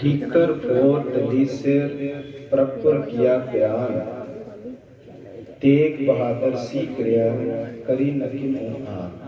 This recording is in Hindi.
ठीकर और तदीसर प्रपर किया बयान तेग बहादुर सी क्रिया करी नकी नहीं आन